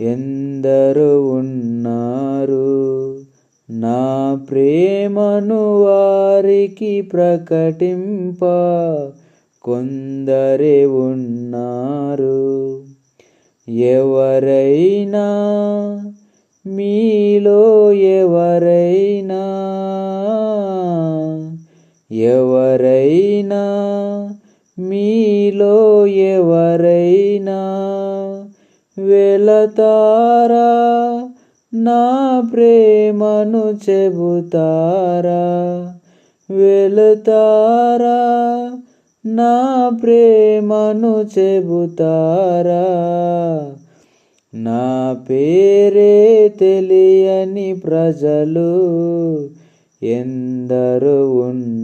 ఎందరు ఉన్నారు. నా ప్రేమను వారికి ప్రకటింప. కొందరే ఉన్నారు. ఎవరైనా మీలో ఎవరైనా ఎవరైనా మీలో ఎవరైనా వెళతారా? నా ప్రేమను చెబుతారా? వెళతారా? నా ప్రేమను చెబుతారా? నా పేరే తెలియని ప్రజలు ఎందరు ఉన్న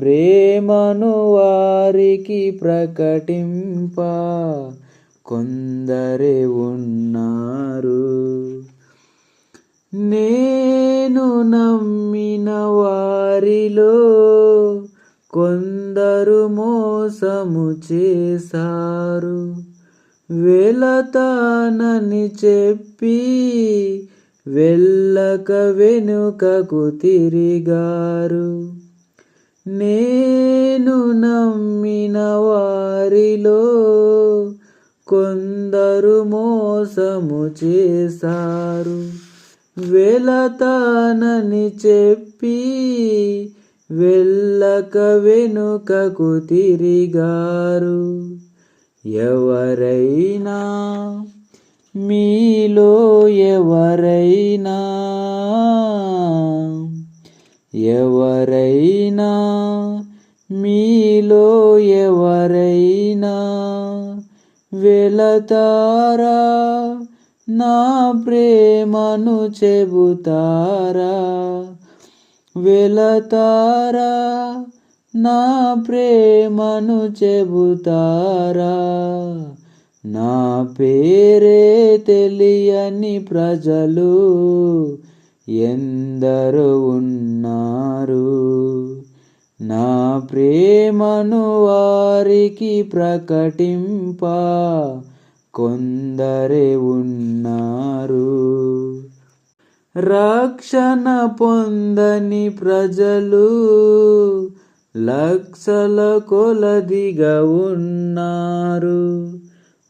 ప్రేమను వారికి ప్రకటింప. కొందరే ఉన్నారు. నేను నమ్మిన వారిలో కొందరు మోసము చేశారు. వెళతానని చెప్పి వెళ్ళక వెనుకకు తిరిగారు. నేను నమ్మిన వారిలో కొందరు మోసము చేశారు. వెళతానని చెప్పి వెళ్ళక వెనుకకు తిరిగారు. ఎవరైనా మీలో ఎవరైనా మీలో ఎవరైనా వెళతారా? నా ప్రేమను చెబుతారా? వెళతారా? నా ప్రేమను చెబుతారా? నా పేరే తెలియని ప్రజలు ఎందరు ఉన్నారు. నా ప్రేమను వారికి ప్రకటింప కొందరే ఉన్నారు. రక్షణ పొందని ప్రజలు లక్షల కొలదిగా ఉన్నారు.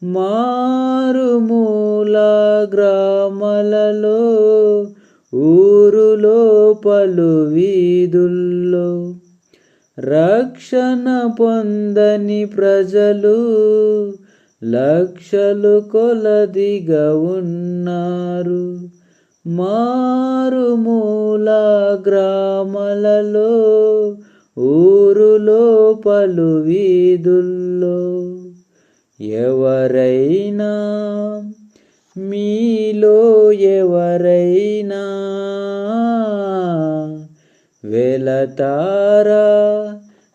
మారుమూల గ్రామాలలో ఊరులో పలు వీధుల్లో రక్షణ పొందని ప్రజలు లక్షలు కొలదిగా ఉన్నారు. మారుమూల గ్రామాలలో ఊరులో పలు వీధుల్లో. ఎవరైనా మీలో ఎవరైనా వెళతారా?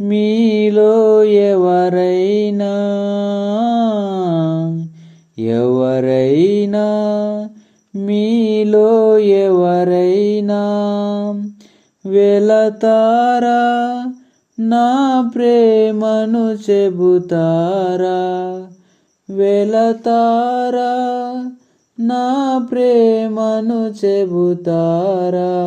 మీలో ఎవరైనా ఎవరైనా మీలో ఎవరైనా వెళతారా? నా ప్రేమను చెబుతారా? వెళతారా? నా ప్రేమను చెబుతారా?